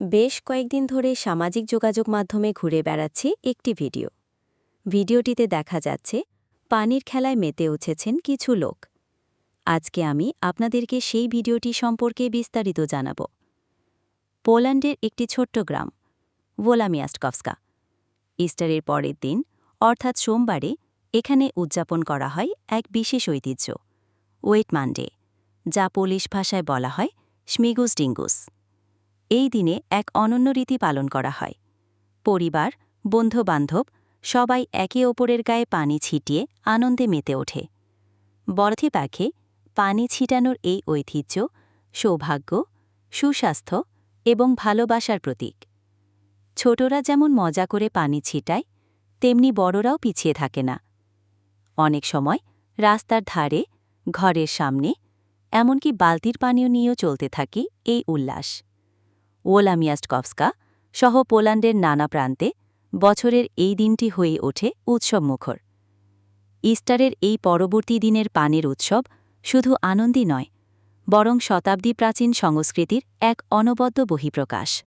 বেশ কয়েকদিন ধরে সামাজিক যোগাযোগ মাধ্যমে ঘুরে বেড়াচ্ছে একটি ভিডিও। ভিডিওটিতে দেখা যাচ্ছে, পানির খেলায় মেতে উঠেছেন কিছু লোক। আজকে আমি আপনাদেরকে সেই ভিডিওটি সম্পর্কে বিস্তারিত জানাব। পোল্যান্ডের একটি ছোট্ট গ্রাম ভোলামিয়াস্টকভস্কা ইস্টারের পরের দিন, অর্থাৎ সোমবারে, এখানে উদযাপন করা হয় এক বিশেষ ঐতিহ্য ওয়েট মানডে যা পোলিশ ভাষায় বলা হয় স্মিগুস ডিঙ্গুস। এই দিনে এক অনন্য রীতি পালন করা হয়। পরিবার, বন্ধুবান্ধব সবাই একে অপরের গায়ে পানি ছিটিয়ে আনন্দে মেতে ওঠে। বরথি পাখে পানি ছিটানোর এই ঐতিহ্য সৌভাগ্য, সুস্বাস্থ্য এবং ভালোবাসার প্রতীক। ছোটরা যেমন মজা করে পানি ছিটায়, তেমনি বড়রাও পিছিয়ে থাকে না। অনেক সময় রাস্তার ধারে, ঘরের সামনে, এমনকি বালতির পানীয় নিয়েও চলতে থাকে এই উল্লাস। ওলামিয়াস্টকভস্কা সহ পোল্যান্ডের নানা প্রান্তে বছরের এই দিনটি হয়ে ওঠে উৎসবমুখর ইস্টারের এই পরবর্তী দিনের পানের উৎসব শুধু আনন্দই নয়, বরং শতাব্দী প্রাচীন সংস্কৃতির এক অনবদ্য বহিঃপ্রকাশ।